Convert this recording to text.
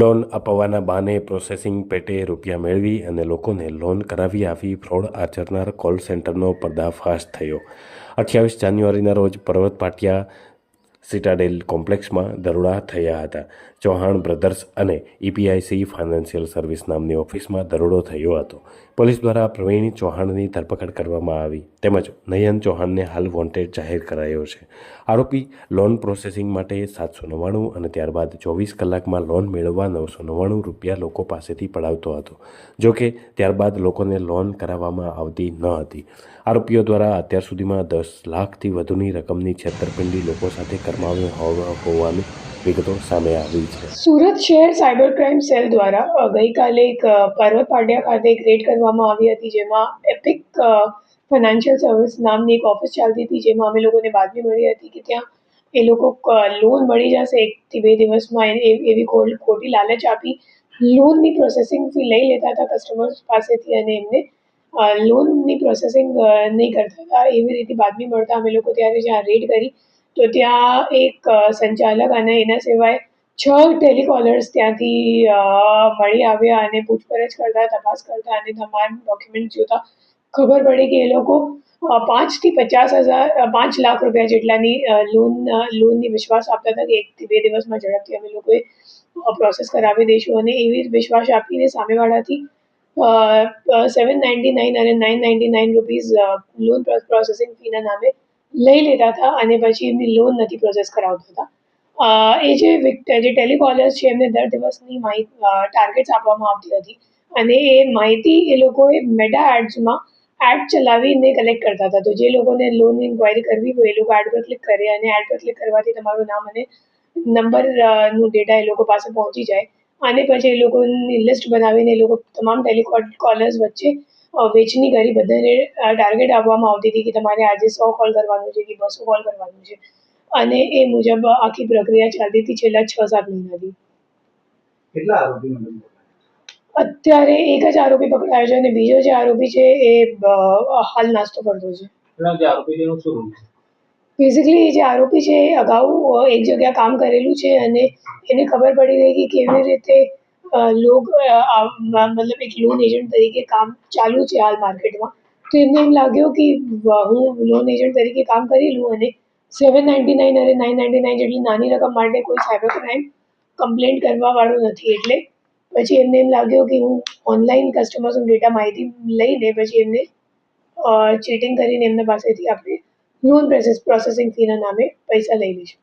Loan અપાવવાના બહાને processing પેટે રૂપિયા મેળવી અને લોકોને લોન કરાવી આવી ફ્રોડ આચરનાર કોલ સેન્ટરનો પર્દાફાશ થયો. અઠ્યાવીસ જાન્યુઆરીના રોજ પર્વત પાટિયા સિટાડેલ કોમ્પ્લેક્સમાં દરોડા થયા હતા. ચૌહાણ બ્રધર્સ અને ઈપીઆઈસી ફાઇનાન્શિયલ સર્વિસ નામની ઓફિસમાં દરોડો થયો હતો. પોલીસ દ્વારા પ્રવીણ ચૌહાણની ધરપકડ કરવામાં આવી. તેમજ નયન ચૌહાણને હાલ વોન્ટેડ જાહેર કરાયો છે. આરોપી લોન પ્રોસેસિંગ માટે સાતસો નવ્વાણું અને ત્યારબાદ ચોવીસ કલાકમાં લોન મેળવવા નવસો નવ્વાણું રૂપિયા લોકો પાસેથી પડાવતો હતો. જોકે ત્યારબાદ લોકોને લોન કરાવવામાં આવતી ન હતી. આરોપીઓ દ્વારા અત્યાર સુધીમાં દસ લાખથી વધુની રકમની છેતરપિંડી લોકો સાથે કરમાવી હોવા- હોવાનું વિગતો સામે આવી છે. સુરત શહેર સાયબર ક્રાઇમ સેલ દ્વારા ગઈકાલે એક પર્વત પાટિયા ખાતે એક રેડ કરવામાં આવી હતી, જેમાં એપિક ફાઇનાન્શિયલ સર્વિસ નામની એક ઓફિસ ચાલતી હતી, જેમાં અમે લોકોને બાતમી મળી હતી કે ત્યાં એ લોકો લોન મળી જશે એકથી બે દિવસમાં એવી ખોટી લાલચ આપી, લોનની પ્રોસેસિંગ ફી લઈ લેતા હતા કસ્ટમર્સ પાસેથી અને એમને લોનની પ્રોસેસિંગ નહીં કરતા હતા, એવી રીતે બાતમી મળતા અમે લોકો ત્યારે જ્યાં રેડ કરી તો ત્યાં એક સંચાલક અને એના સિવાય છ ટેલિકોલર્સ ત્યાંથી મળી આવ્યા અને પૂછપરછ કરતા, તપાસ કરતા અને તમામ ડોક્યુમેન્ટ જોતા. ખબર પડી કે એ લોકો પાંચથી પચાસ હજાર પાંચ લાખ રૂપિયા જેટલાની લોન લોનની વિશ્વાસ આપતા હતા કે એકથી બે દિવસમાં ઝડપથી અમે લોકોએ પ્રોસેસ કરાવી દઈશું. અને એવી વિશ્વાસ આપીને સામેવાળાથી સેવન નાઇન્ટી નાઇન અને nine ninety nine rupees loan processing ફીના નામે લઈ લેતા હતા અને પછી એમની લોન નથી પ્રોસેસ કરાવતા હતા. એ જે જે ટેલિકોલર્સ છે, એમને દર દિવસની માહિતી ટાર્ગેટ્સ આપવામાં આવતી હતી. અને એ માહિતી એ લોકોએ મેટા એડ્સમાં એડ ચલાવીને કલેક્ટ કરતા હતા. તો જે લોકોને લોન ઇન્ક્વાયરી કરવી હોય એ લોકો એડ પર ક્લિક કરે અને એડ પર ક્લિક કરવાથી તમારું નામ અને નંબરનું ડેટા એ લોકો પાસે પહોંચી જાય. અને પછી એ લોકોની લિસ્ટ બનાવીને એ લોકો તમામ ટેલિકોલર્સ વચ્ચે અ, વેચણી કરી બધાને ટાર્ગેટ આપવામાં આવતી હતી કે તમારે આજે સો કોલ કરવાનું છે કે બસો કોલ કરવાનું છે. અને એ મુજબ આખી પ્રક્રિયા ચાલતી હતી છેલ્લા છ સાત મહિનાથી. અત્યારે એક જ આરોપી પકડાયો છે અને બીજો જે આરોપી છે એ હાલ નાસ્તો કરતો છે. એના જે આરોપી છે એનું શું રોલ છે? બેઝિકલી જે આરોપી છે એ અગાઉ એક જગ્યા કામ કરેલું છે અને એને ખબર પડી ગઈ કે કેવી રીતે મ- મતલબ એક લોન એજન્ટ તરીકે કામ ચાલુ છે હાલ માર્કેટમાં. તો એમને એમ લાગ્યું કે હું લોન એજન્ટ તરીકે કામ કરી લઉં અને સેવન નાઇન્ટી નાઇન અને નાઇન નાઇન્ટી નાઇન જેટલી નાની રકમ માટે કોઈ સાયબર ક્રાઇમ કમ્પ્લેન્ટ કરવા વાળું નથી. એટલે પછી એમને એમ લાગ્યું કે, હું ઓનલાઈન કસ્ટમર્સનો ડેટા માહિતી લઈને પછી એમને ચીટિંગ કરીને એમના પાસેથી આપણે લોન પ્રોસેસ પ્રોસેસિંગ ફીના નામે પૈસા લઈ લઈશું.